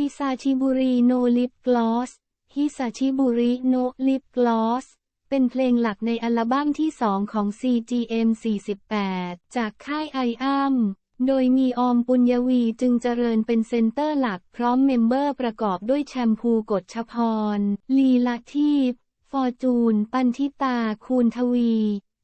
ฮิซาชิบุริโนลิปกลอสฮิซาชิบุริโนลิปกลอสเป็นเพลงหลักในอัลบั้มที่สองของ CGM 48 จากค่ายไออัมโดยมีออมปุญญวีจึงเจริญเป็นเซนเตอร์หลักพร้อมเมมเบอร์ประกอบด้วยแชมพูกฎชพร ลีลาทีพฟอร์จูน ปันทิตา คูณทวี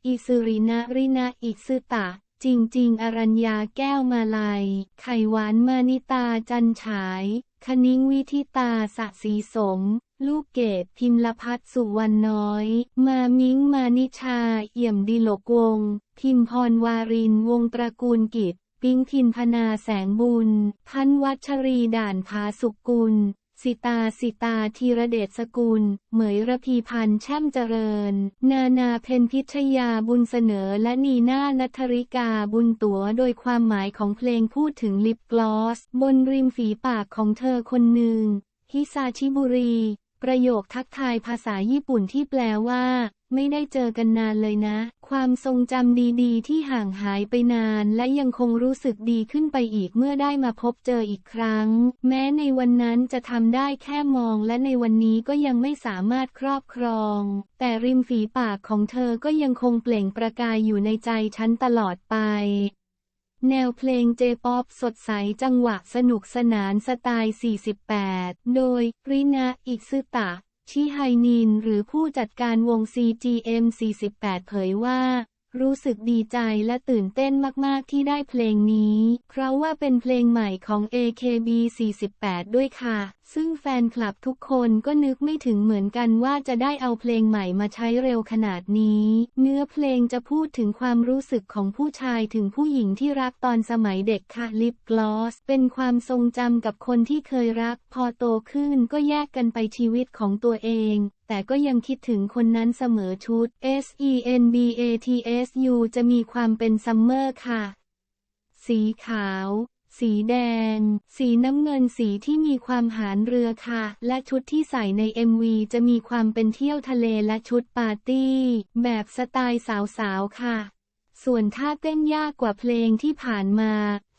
อิสุรินะรินะอิสุตะ จริงจริงอรัญญาแก้วมาลัย ไข่หวานมานิตาจันฉาย คณิ้งวิทิตาสะสีสม ลูกเกดพิมลพัฒสุวรรณน้อย มามิงมานิชา เอี่ยมดิโลกวง พิมพรวารินวงศ์ตระกูลกิจ ปิ้งทินพนาแสงบุญ พันวัชรีด่านภาสุกุล สิตา สิตาธีระเดชสกุล เหมยระพีพันธ์แช่มเจริญ นานาเพนพิชยาบุญเสนอและนีนานัทริกาบุญตัวโดยความหมายของเพลงพูดถึงลิปกลอส บนริมฝีปากของเธอคนหนึ่งฮิซาชิบุรี ประโยคทักทายภาษาญี่ปุ่นที่แปลว่า ไม่ได้เจอกันนานเลยนะ ความทรงจำดีๆ ที่ห่างหายไปนานและยังคงรู้สึกดีขึ้นไปอีกเมื่อได้มาพบเจออีกครั้ง แม้ในวันนั้นจะทำได้แค่มองและในวันนี้ก็ยังไม่สามารถครอบครอง แต่ริมฝีปากของเธอก็ยังคงเปล่งประกายอยู่ในใจฉันตลอดไปแนวเพลงเจป๊อปสดใสจังหวะสนุกสนานสไตล์ 48 โดยรินาอิซึตะ ชิไฮนินหรือผู้จัดการวง CGM 48 เผยว่า รู้สึกดีใจและตื่นเต้นมาก ๆ ที่ได้เพลงนี้ เพราะว่าเป็นเพลงใหม่ของ AKB 48 ด้วยค่ะ ซึ่งแฟนคลับทุกคนก็นึกไม่ถึงเหมือนกันว่าจะได้เอาเพลงใหม่มาใช้เร็วขนาดนี้ เนื้อเพลงจะพูดถึงความรู้สึกของผู้ชายถึงผู้หญิงที่รักตอนสมัยเด็กค่ะลิปกลอส เป็นความทรงจำกับคนที่เคยรัก พอโตขึ้นก็แยกกันไปชีวิตของตัวเอง แต่ก็ยังคิดถึงคนนั้นเสมอชุด S E N B A T S U จะมีความเป็นซัมเมอร์ค่ะ สีขาว สีแดง สีน้ำเงินสีที่มีความหารเรือค่ะ และชุดที่ใส่ใน MV จะมีความเป็นเที่ยวทะเลและชุดปาร์ตี้ แบบสไตล์สาวๆค่ะ ส่วนท่าเต้นยากกว่าเพลงที่ผ่านมา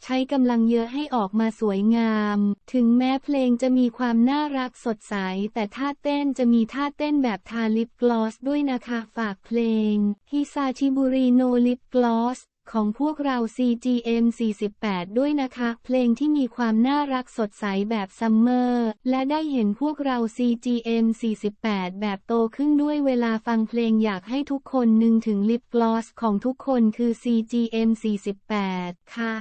ใช้กำลังเยอะให้ออกมาสวยงาม ถึงแม้เพลงจะมีความน่ารักสดใส แต่ท่าเต้นจะมีท่าเต้นแบบทาลิปกลอสด้วยนะคะฝากเพลงฮิซาชิบุริโนลิปกลอสของพวกเรา CGM 48 ด้วยนะคะ เพลงที่มีความน่ารักสดใสแบบซัมเมอร์ และได้เห็นพวกเรา CGM 48 แบบโตขึ้นด้วยเวลาฟังเพลงอยากให้ทุกคนนึงถึงลิปกลอสของทุกคนคือ CGM 48 ค่ะ